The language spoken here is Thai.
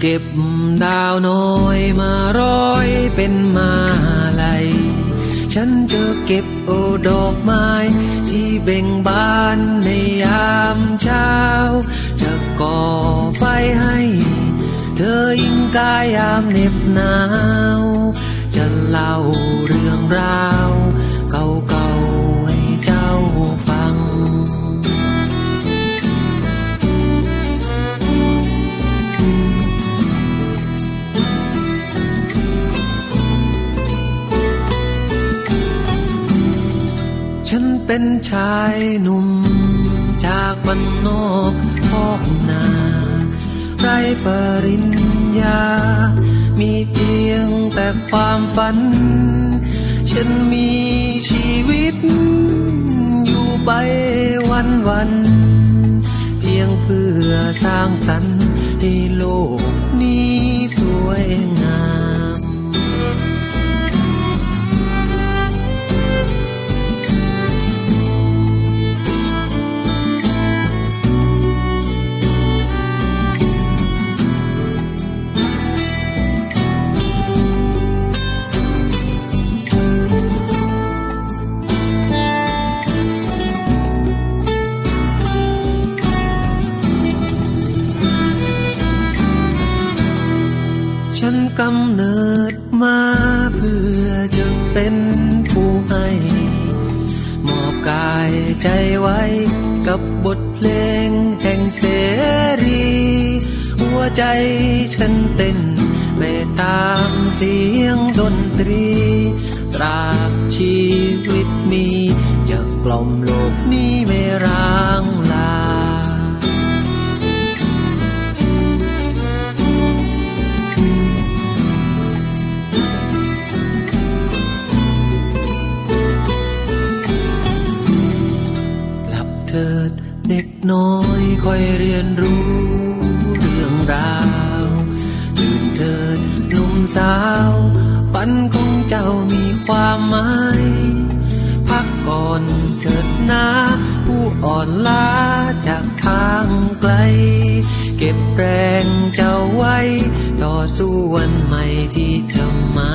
เก็บดาวน้อยมาร้อยเป็นมาลัยฉันจะเก็บโอดอกไม้ที่เบ่งบานในยามเช้า จะก่อไฟให้ เธอยิงกายยามเหน็บหนาว ฉันเป็นชายหนุ่ม จากบ้านนอกพ่อกนาไรปริญญา มีเพียงแต่ความฝัน ฉันมีชีวิต อยู่ไปวันวัน เพียงเพื่อสร้างสรรค์ให้โลกนี้สวย ฉันกำเนิดมาเพื่อจะเป็นผู้ให้มอบกายใจไว้กับบทเพลงแห่งเสรี หัวใจฉันเต้นไปตามเสียงดนตรี ตราบชีวิตมีจะกล่อมลิดเด็กน้อยคอยเรียนรู้เรื่องราวตื่นเถิดหนุ่มสาวฝันของเจ้ามีความหมายพักก่อนเถิดนาผู้อ่อนล้าจากทางไกล เก็บแรงเจ้าไว้ ต่อสู้วันใหม่ที่จะมา